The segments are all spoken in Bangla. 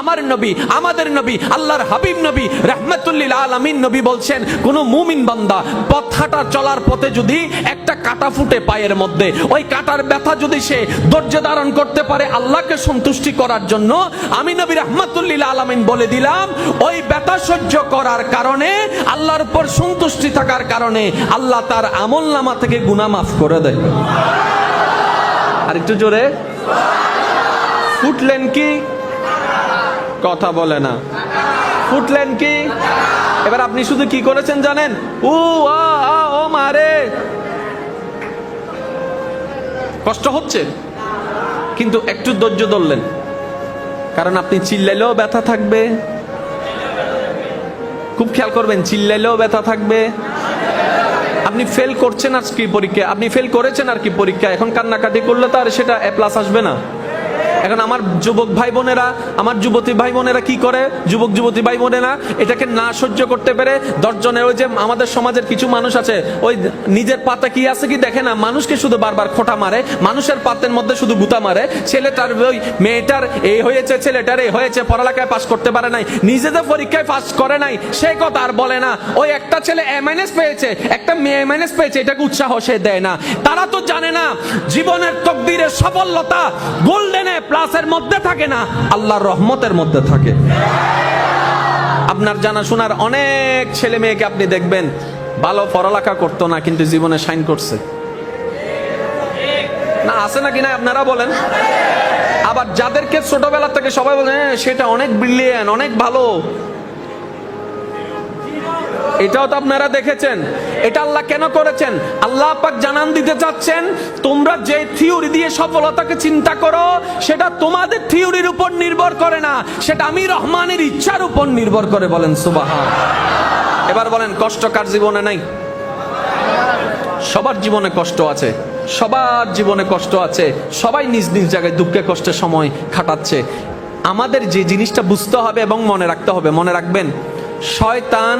আমার নবী, আমাদের নবী, আল্লাহর হাবিব নবী, রহমতুল্লিল আলমিন নবী বলছেন, কোন মুমিন বান্দা পথ হাঁটা চলার পথে যদি একটা কাটা ফুটে পায়ের মধ্যে, ওই কাটার ব্যথা যদি সে ধৈর্য ধারণ করতে পারে আল্লাহকে সন্তুষ্টি করার জন্য, আমি নবী রহমতুল্লিল আলমিন বলে দিলাম, ওই ব্যথা সহ্য করার কারণে, আল্লাহর উপর সন্তুষ্টি থাকার কারণে আল্লাহ তার আমল নামা থেকে গুনাহ মাফ করে দেয়। আর একটু জোরে। ফুটলেন কি? কথা বলে না। ফুটলেন কি? এবার আপনি শুধু কি করেছেন জানেন? উ ও মারে কষ্ট হচ্ছে? কিন্তু একটু ধৈর্য ধরলেন। কারণ আপনি চিল্লাইলেও ব্যথা থাকবে। খুব খেয়াল করবেন, চিল্লাইলেও ব্যথা থাকবে। আপনি ফেল করছেন আর কি পরীক্ষা আপনি ফেল করেছেন আর কি পরীক্ষা এখন কান্নাকাটি করলে তো আর সেটা এ প্লাস আসবে না। এখন আমার যুবক ভাই বোনেরা আমার যুবতী ভাই বোনেরা কি করে? যুবক, যুবতী ভাই বোনেরা এটাকে না সহ্য করতে পেরে দশজনের ওই যে আমাদের সমাজের কিছু মানুষ আছে, ওই নিজের পাতা কি আছে কি দেখে না, মানুষকে শুধু বারবার খোটা মারে, মানুষের পাতের মধ্যে শুধু গুতা মারে, ছেলেটার ওই মেয়েটার এই হয়েছে, ছেলেটার এই হয়েছে, পড়ালেখায় পাস করতে পারে নাই, নিজেদের পরীক্ষায় পাস করে নাই, সে কথা আর বলে না, ওই একটা ছেলে এম পেয়েছে, একটা মেয়ে এম পেয়েছে, এটাকে উৎসাহ সে দেয় না। তারা তো জানে না, জীবনের তকদিরের সফলতা, গোল্ডেনে প্লাসের মধ্যে থাকে না আল্লাহর রহমতের মধ্যে থাকে। আপনার জানাশোনার অনেক ছেলে মেয়েকে আপনি দেখবেন ভালো পড়ালেখা করতো না কিন্তু জীবনে সাইন করছে। না আছে নাকি না আপনারা বলেন। আবার যাদেরকে ছোটবেলা থেকে সবাই বলে "হ্যাঁ, সেটা অনেক ব্রিলিয়ান অনেক ভালো। এটাও তো আপনারা দেখেছেন। এটা আল্লাহ কেন করেছেন? আল্লাহ পাক জানান দিতে চাচ্ছেন, তোমরা যে থিওরি দিয়ে সফলতাকে চিন্তা করো, সেটা তোমাদের থিওরির উপর নির্ভর করে না, সেটা আমি রহমানের ইচ্ছার উপর নির্ভর করে বলেন সুবাহা এবার বলেন, কষ্ট কার জীবনে নাই? সবার জীবনে কষ্ট আছে, সবার জীবনে কষ্ট আছে, সবাই নিজ নিজ জায়গায় দুঃখে কষ্টে সময় খাটাচ্ছে। আমাদের যে জিনিসটা বুঝতে হবে এবং মনে রাখতে হবে, মনে রাখবেন, শয়তান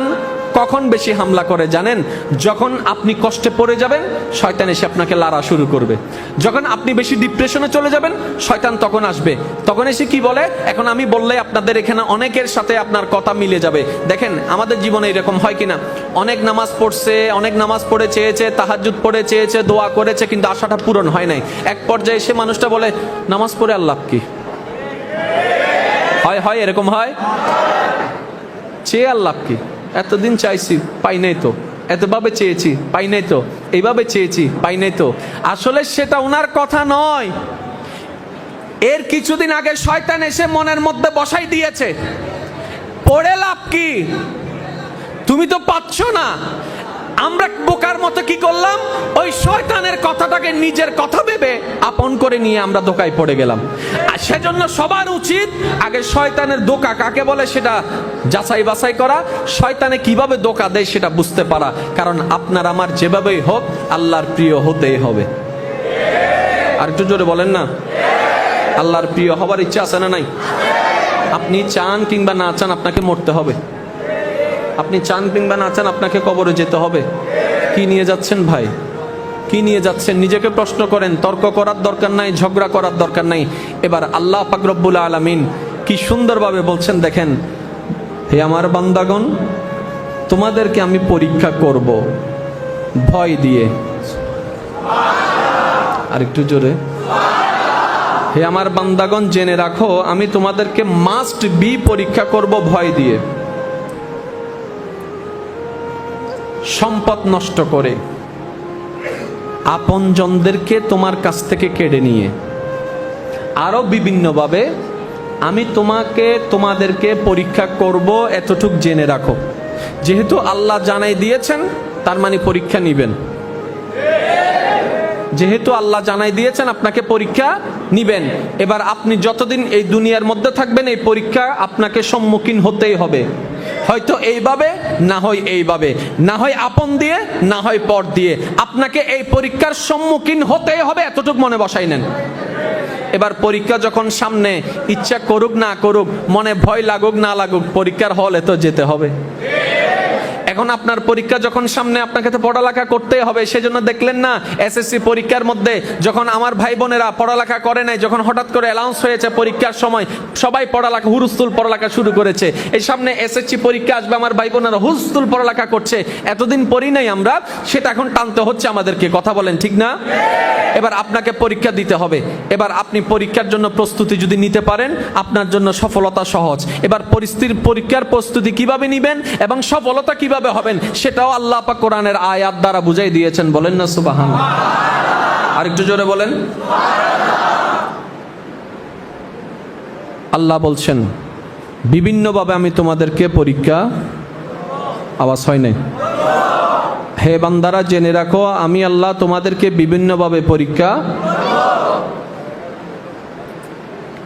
কখন বেশি হামলা করে জানেন? যখন আপনি কষ্টে পড়ে যাবেন, শয়তান এসে আপনাকে লাড়া শুরু করবে। যখন আপনি বেশি ডিপ্রেশনে চলে যাবেন, শয়তান তখন আসবে। তখন এসে কি বলে? এখন আমি বললে আপনাদের এখানে অনেকের সাথে আপনার কথা মিলে যাবে। দেখেন, আমাদের জীবনে এরকম হয় কিনা? অনেক নামাজ পড়ছে, অনেক নামাজ পড়ে চেয়েছে তাহাজুদ পড়ে চেয়েছে, দোয়া করেছে, কিন্তু আশাটা পূরণ হয় নাই। এক পর্যায়ে সে মানুষটা বলে, নামাজ পড়ে আল্লাহ কি? হয় হয়, এরকম হয়? চেয়ে আল্লাহ কি? এতদিন চাইছি, পাই নাই তো। এতভাবে চেয়েছি, পাই নাই তো। এইভাবে চেয়েছি, পাই নাই তো। আসলে সেটা ওনার কথা নয়। এর কিছুদিন আগে শয়তান এসে মনের মধ্যে বসাই দিয়েছে। পড়ে লাভ কি? তুমি তো পাচ্ছ না। আমরা বোকার মতো কি করলাম? ওই শয়তানের কথাটাকে নিজের কথা ভেবে আপন করে নিয়ে আমরা দোকায় পড়ে গেলাম। আর সেজন্য সবার উচিত আগে শয়তানের দোকা কাকে বলে সেটা যাচাই বাছাই করা। শয়তানে কীভাবে দোকা দেয় সেটা বুঝতে পারা। কারণ আপনার আমার যেভাবেই হোক, আল্লাহর প্রিয় হতেই হবে। আর একটু জোরে বলেন না। আল্লাহর প্রিয় হবার ইচ্ছা আছে না নাই? আপনি চান কিংবা না চান আপনাকে মরতে হবে। আপনি চান কিংবা না চান আপনাকে কবরে যেতে হবে। কি নিয়ে যাচ্ছেন ভাই? কি নিয়ে যাচ্ছেন? নিজেকে প্রশ্ন করেন, তর্ক করার দরকার নাই, ঝগড়া করার দরকার নাই। এবার আল্লাহ পাকরব্বুল আলমিন কি সুন্দরভাবে বলছেন দেখেন, হে আমার বান্দাগণ, তোমাদেরকে আমি পরীক্ষা করব ভয় দিয়ে। আর একটু জোরে। হে আমার বান্দাগণ, জেনে রাখো, আমি তোমাদেরকে মাস্ট বি পরীক্ষা করব ভয় দিয়ে। সম্পদ নষ্ট করে। আপনজনদেরকে তোমার কাছ থেকে কেড়ে নিয়ে। আরও বিভিন্নভাবে আমি তোমাকে, তোমাদেরকে পরীক্ষা করব এতটুক জেনে রাখো। যেহেতু আল্লাহ জানাই দিয়েছেন, তার মানে পরীক্ষা নিবেন। যেহেতু আল্লাহ জানাই দিয়েছেন, আপনাকে পরীক্ষা নিবেন। এবার আপনি যতদিন এই দুনিয়ার মধ্যে থাকবেন, এই পরীক্ষা আপনাকে সম্মুখীন হতেই হবে। হয়তো এইভাবে, না হয় এইভাবে। না হয় আপন দিয়ে, না হয় পর দিয়ে। আপনাকে এই পরীক্ষার সম্মুখীন হতে হবে, এতটুকু মনে বসাই নেন। এবার পরীক্ষা যখন সামনে, ইচ্ছা করুক না করুক, মনে ভয় লাগুক না লাগুক, পরীক্ষার হলে তো যেতে হবে। এখন আপনার পরীক্ষা যখন সামনে আপনাকে তো পড়ালেখা করতেই হবে, সেজন্য দেখলেন না এসএসসি পরীক্ষার মধ্যে যখন আমার ভাই বোনেরা পড়ালেখা করে নাই, যখন হঠাৎ করে অ্যালাউন্স হয়েছে পরীক্ষার সময়, সবাই পড়ালেখা, হুরুস্তুল পড়ালেখা শুরু করেছে। এই সামনে এসএসসি পরীক্ষা আসবে, আমার ভাই বোনেরা হুরুস্তুল পড়ালেখা করছে। এতদিন পড়ি নাই আমরা, সেটা এখন টানতে হচ্ছে আমাদেরকে, কথা বলেন ঠিক না? এবার আপনাকে পরীক্ষা দিতে হবে। এবার আপনি পরীক্ষার জন্য প্রস্তুতি যদি নিতে পারেন, আপনার জন্য সফলতা সহজ। এবার পরিস্থিতির, পরীক্ষার প্রস্তুতি কীভাবে নিবেন এবং সফলতা কীভাবে হবেন, সেটাও আল্লাহ পাক কোরআনের আয়াত দ্বারা বুঝাই দিয়েছেন, বলেন না সুবাহান। আরেকটু জোরে বলেন। আল্লাহ বলছেন, বিভিন্নভাবে আমি তোমাদেরকে পরীক্ষা, আওয়াজ হয় নাই। হে বান্দারা, জেনে রাখো, আমি আল্লাহ তোমাদেরকে বিভিন্নভাবে পরীক্ষা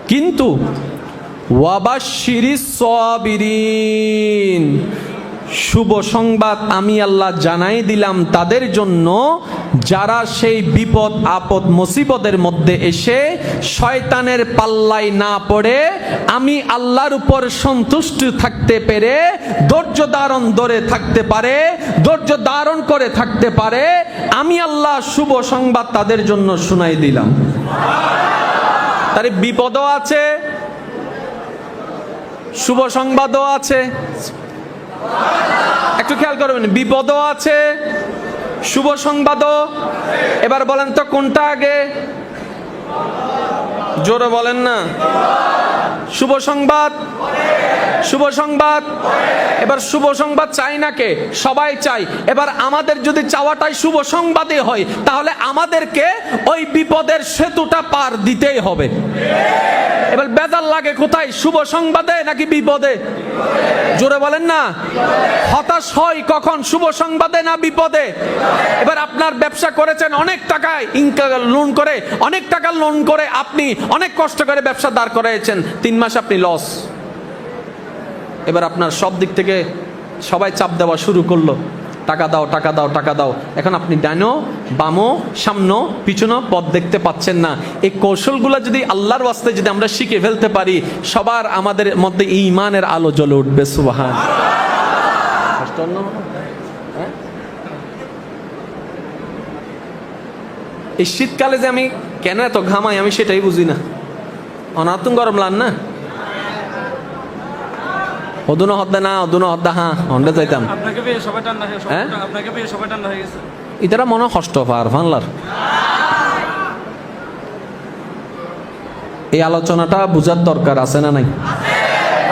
কিন্তু ওয়াবাশিরি সাবিরিন। শুভ সংবাদ আমি আল্লাহ জানাই দিলাম তাদের জন্য, যারা সেই বিপদ, আপদ, মুসিবতের মধ্যে এসে শয়তানের পাল্লাই না পড়ে, আমি আল্লাহর উপর সন্তুষ্ট থাকতে পেরে, ধৈর্য ধারণ ধরে থাকতে পারে, ধৈর্য ধারণ করে থাকতে পারে, আমি আল্লাহ শুভ সংবাদ তাদের জন্য শুনাই দিলাম। তার বিপদও আছে, শুভ সংবাদও আছে। একটু খেয়াল করবেন, বিপদও আছে, শুভ সংবাদও। এবার বলেন তো কোনটা আগে? জোরে বলেন না। শুভ সংবাদ শুভ সংবাদ। এবার শুভ সংবাদ চাই না কে? সবাই চাই। এবার আমাদের যদি চাওয়াটাই শুভ সংবাদই হয়, তাহলে আমাদেরকে ওই বিপদের সেতুটা পার দিতেই হবে। এবার বেজাল লাগে কোথায়? শুভ সংবাদে নাকি বিপদে? জোরে বলেন না। হতাশ হয় কখন? শুভ সংবাদে না বিপদে? এবার আপনার ব্যবসা করেছেন অনেক টাকায় ইনকা লোন করে, অনেক টাকা লোন করে আপনি অনেক কষ্ট করে ব্যবসা দাঁড় করাইছেন। তিন মাস আপনি লস এবার আপনার সব দিক থেকে সবাই চাপ দেওয়া শুরু করল। টাকা দাও টাকা দাও টাকা দাও। এখন আপনি ডানো, বামো, সামনো, পিছনো পথ দেখতে পাচ্ছেন না। এই কৌশলগুলো যদি আল্লাহর ওয়াস্তে যদি আমরা শিখে ফেলতে পারি, সবার আমাদের মধ্যে ইমানের আলো জ্বলে উঠবে, সুবাহান। হ্যাঁ? এই শীতকালে যে আমি কেন এত ঘামাই, আমি সেটাই বুঝি না। অনাতুন গরম লান না? অদুন হদ্দা না অদুন হদ্দা হ্যাঁ হন্ডে যাইতাম। আপনাকে পেয়ে সবাই ঠান্ডা হয়ে হ্যাঁ? আপনাকে পেয়ে সবাই ঠান্ডা হয়ে গেছে। ইতারা মনে কষ্ট পার ফানলার এই আলোচনাটা বুঝার দরকার আছে না নাই?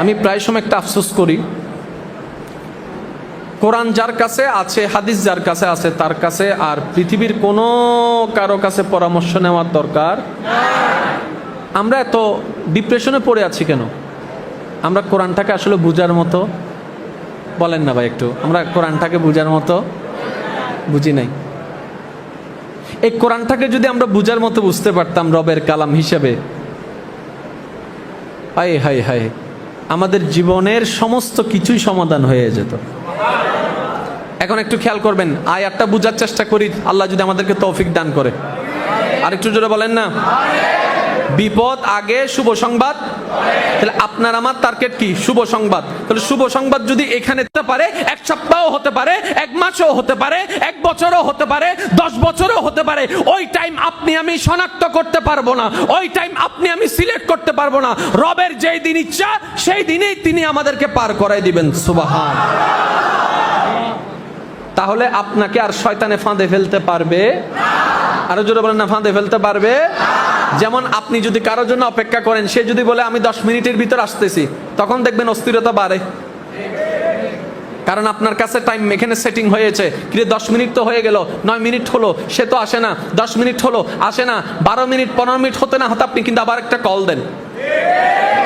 আমি প্রায় সময় একটা আফসোস করি। কোরআন যার কাছে আছে হাদিস যার কাছে আছে তার কাছে আর পৃথিবীর কোনো কারও কাছে পরামর্শ নেওয়ার দরকার। আমরা এত ডিপ্রেশনে পড়ে আছি কেন? আমরা কোরআনটাকে আসলে বুঝার মতো, বলেন না ভাই একটু, আমরা কোরআনটাকে বুঝার মতো বুঝি নাই। এই কোরআনটাকে যদি আমরা বুঝার মতো বুঝতে পারতাম রবের কালাম হিসেবে, হাই হাই হাই, আমাদের জীবনের সমস্ত কিছুই সমাধান হয়ে যেত। এখন একটু খেয়াল করবেন, আয়াতটা বুঝার চেষ্টা করি, আল্লাহ যদি আমাদেরকে তৌফিক দান করে। আরেকটু জোরে বলেন না? বিপদ আগে, শুভ সংবাদ। তাহলে আপনার আমার টার্গেট কি? শুভ সংবাদ। তাহলে শুভ সংবাদ যদি এখানে হতে পারে, এক সপ্তাহ হতে পারে, এক মাসও হতে পারে, এক বছরও হতে পারে, দশ বছরও হতে পারে, ওই টাইম আপনি আমি শনাক্ত করতে পারব না। ওই টাইম আপনি আমি সিলেক্ট করতে পারব না। রবের যেই দিন ইচ্ছা, সেই দিনেই তিনি আমাদেরকে পার করাই দিবেন। সুবাহান। তাহলে আপনাকে আর শয়তানে ফাঁদে ফেলতে পারবে? আরও জোরে বলেন না, ফাঁদে ফেলতে পারবে? যেমন আপনি যদি কারোর জন্য অপেক্ষা করেন, সে যদি বলে, আমি দশ মিনিটের ভিতর আসতেছি, তখন দেখবেন অস্থিরতা বাড়ে। কারণ আপনার কাছে টাইম এখানে সেটিং হয়েছে। কিন্তু দশ মিনিট তো হয়ে গেল, নয় মিনিট হলো, সে তো আসে না, দশ মিনিট হলো, আসে না, বারো মিনিট, পনেরো মিনিট হতে না হতে আপনি কিন্তু আবার একটা কল দেন।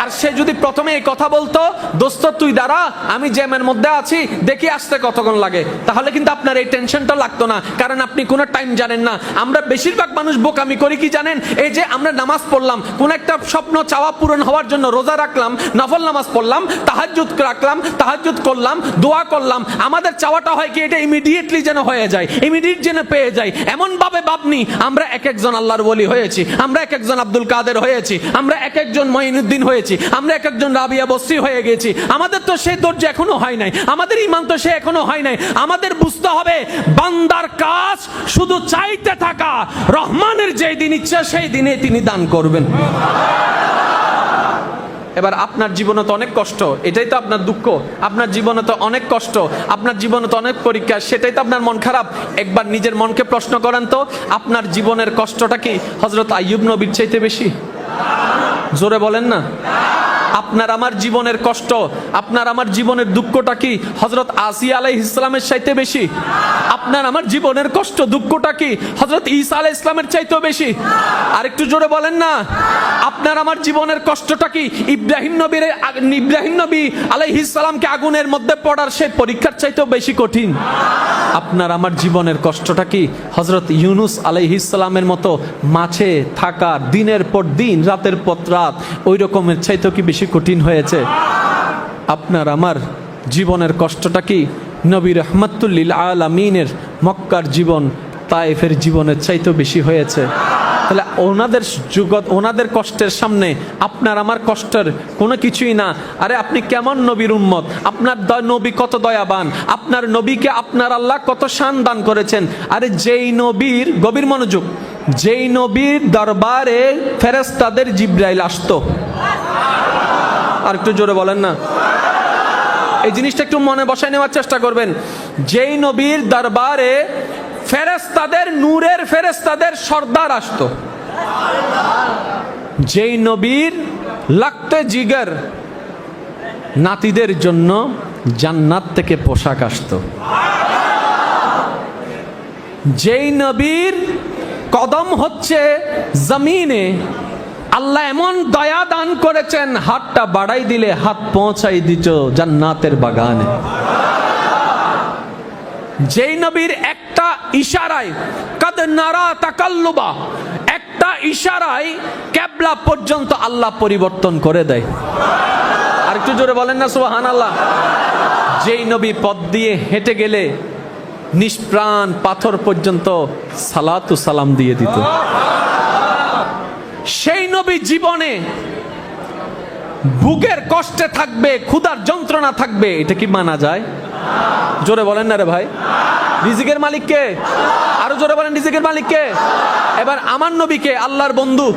আর সে যদি প্রথমে এই কথা বলতো, দোস্ত, তুই দাঁড়া, আমি জ্যামের মধ্যে আছি, দেখি আসতে কতক্ষণ লাগে। তাহলে কিন্তু আপনার এই টেনশনটা লাগতো না, কারণ আপনি কোনো টাইম জানেন না। আমরা বেশিরভাগ মানুষ বোকামি করি, কি জানেন? এই যে আমরা নামাজ পড়লাম, কোন একটা স্বপ্ন, চাওয়া পূরণ হওয়ার জন্য রোজা রাখলাম, নফল নামাজ পড়লাম, তাহাজ্জুদ রাখলাম, তাহাজ্জুদ করলাম, দোয়া করলাম, আমাদের চাওয়াটা হয় কি, এটা ইমিডিয়েটলি যেন হয়ে যায় ইমিডিয়েট যেন পেয়ে যায়। এমন ভাবে ভাবনি, আমরা এক একজন আল্লাহর বলি হয়েছি, আমরা এক একজন আব্দুল কাদের হয়েছি, আমরা এক একজন মঈনুদ্দিন হয়েছি আমরা এক একজন রাবিয়া বস্রি হয়ে গেছি। আমাদের তো সেই ধৈর্য এখনও হয় নাই। আমাদের ইমান তো সে এখনও হয় নাই। আমাদের বুঝতে হবে, বান্দার কাজ শুধু চাইতে থাকা। রহমানের যেই দিন ইচ্ছা, সেই দিনে তিনি দান করবেন। এবার আপনার জীবনে তো অনেক কষ্ট, এটাই তো আপনার দুঃখ। আপনার জীবনে তো অনেক কষ্ট, আপনার জীবনে তো অনেক পরীক্ষা, সেটাই তো আপনার মন খারাপ। একবার নিজের মনকে প্রশ্ন করেন তো, আপনার জীবনের কষ্টটা কি হজরত আইয়ুব নবীর চাইতে বেশি? জোরে বলেন না। আপনার আমার জীবনের কষ্ট, আপনার আমার জীবনের দুঃখটা কি হজরত আসিয়া আলাই ইসলামের চাইতে বেশি? আপনার আমার জীবনের কষ্ট, দুঃখটা কি হজরত ঈসা আলাই ইসলামের চাইতেও বেশি? আর একটু জোরে বলেন না। আপনার আমার জীবনের কষ্টটা কি ইব্রাহিম নবীর, ইব্রাহিম নবী আলাই ইসলামকে আগুনের মধ্যে পড়ার সেই পরীক্ষার চাইতেও বেশি কঠিন? আপনার আমার জীবনের কষ্টটা কি হজরত ইউনুস আলাইহিসালামের মতো মাছে থাকা দিনের পর দিন, রাতের পর রাত, ওই রকমের চাইতেও কি বেশি কঠিন হয়েছে। আপনার আমার জীবনের কষ্টটা কি? নবী রহমতুল্লিল আলমিনের মক্কার জীবন তাইফের জীবনের চাইতেও বেশি হয়েছে। তাহলে ওনাদের যুগত, ওনাদের কষ্টের সামনে আপনার আমার কষ্টের কোনো কিছুই না। আরে আপনি কেমন নবীর উম্মত? আপনার নবী কত দয়াবান? আপনার নবীকে আপনার আল্লাহ কত শান দান করেছেন? আরে যেই নবীর, গভীর মনোযোগ, যেই নবীর দরবারে ফেরেস্তাদের জিব্রাইল আসতো। আর একটু জোরে বলেন না। এই জিনিসটা একটু মনে বসায় নেওয়ার চেষ্টা করবেন। যেই নবীর দরবারে ফেরেস্তাদের নূরের ফেরেস্তাদের সর্দার আসতো। যেই নবীর লাগতে জিগার নাতিদের জন্য জান্নাত থেকে পোশাক আসতো। যেই নবীর কদম হচ্ছে জমিনে আল্লাহ এমন দয়া দান করেছেন, হাতটা বাড়াই দিলে হাত পৌঁছাই দিত জান্নাতের বাগানে। যেই নবীর একটা ইশারায়, কদ নারা তাকাল্লুবা একটা ইশারায় ক্যাবলা পর্যন্ত আল্লাহ পরিবর্তন করে দেয়। আর একটু জোরে বলেন না সুবাহান আল্লাহ যেই নবী পথ দিয়ে হেঁটে গেলে নিষ্প্রাণ পাথর পর্যন্ত সালাতু সালাম দিয়ে দিত। সেই নবী জীবনে বুকের কষ্টে থাকবে, ক্ষুধার যন্ত্রণা থাকবে, এটা কি মানা যায়? জোরে বলেন না রে ভাই। রিজিকের মালিককে আরও জোরে বলেন, রিজিকের মালিককে এবার আমার নবীকে, আল্লাহর বন্ধু,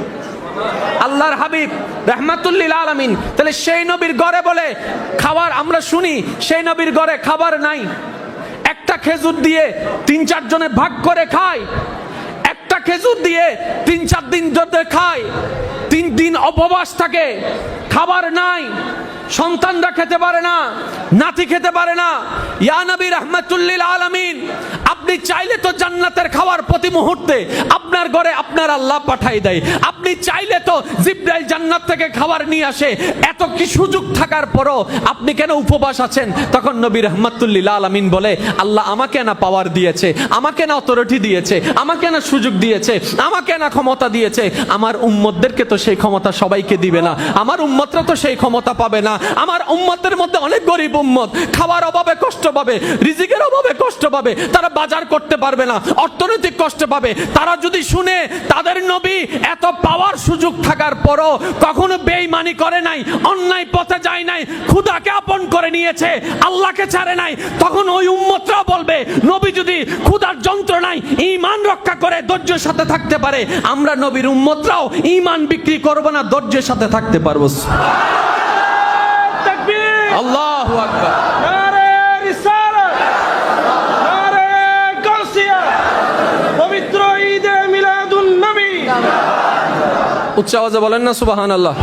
আল্লাহর হাবিব, রহমাতুল্লিল আলামিন, তাহলে সেই নবীর ঘরে বলে, খাবার আমরা শুনি, সেই নবীর ঘরে খাবার নাই। একটা খেজুর দিয়ে তিন চার জনে ভাগ করে খায় খেজুর দিয়ে তিন চার দিন যদি খায়। দিন উপবাস থাকে। খাবার নাই, সন্তানরা খেতে পারে না, নাতি খেতে পারে না। ইয়া নবী রহমাতুল্লিল আলামিন, আপনি চাইলে তো জান্নাতের খাবার প্রতি মুহূর্তে আপনার ঘরে আপনার আল্লাহ পাঠাই দেয়। আপনি চাইলে তো জিব্রাইল জান্নাত থেকে খাবার নিয়ে আসে। এত কি সুযোগ থাকার পরও আপনি কেন উপবাস আছেন? তখন নবী রহমাতুল্লিল আলামিন বলে, আল্লাহ আমাকে না পাওয়ার দিয়েছে, আমাকে না অথরিটি দিয়েছে, আমাকে না সুযোগ দিয়েছে, আমাকে না ক্ষমতা দিয়েছে। আমার উম্মতদেরকে তো সেই ক্ষমতা সবাইকে দিবে না। আমার উম্মতরা তো সেই ক্ষমতা পাবে না। আমার উম্মতের মধ্যে অনেক গরিব উম্মত। খাওয়ার অভাবে কষ্ট পাবে, রিজিকের অভাবে কষ্ট পাবে, তারা বাজার করতে পারবে না, অর্থনৈতিক কষ্ট পাবে। তারা যদি শুনে, তাদের নবী এত পাওয়ার সুযোগ থাকার পরও কখনো বেইমানি করে নাই, অন্যায় পথে যায় নাই, ক্ষুদাকে আপন করে নিয়েছে, আল্লাহকে ছাড়ে নাই, তখন ওই উম্মতরা বলবে, নবী যদি ক্ষুদার যন্ত্রণায় ইমান রক্ষা করে, ধৈর্যের সাথে থাকতে পারে, আমরা নবীর উম্মতরাও ইমান বিক্রি করব না ধৈর্যের সাথে থাকতে পারব। আল্লাহ আকবার। নারে রিসালাত নারে গাউসিয়া পবিত্র ঈদে মিলাদুন নবী। উচ্চ আওয়াজে বলেন না সুবহানাল্লাহ।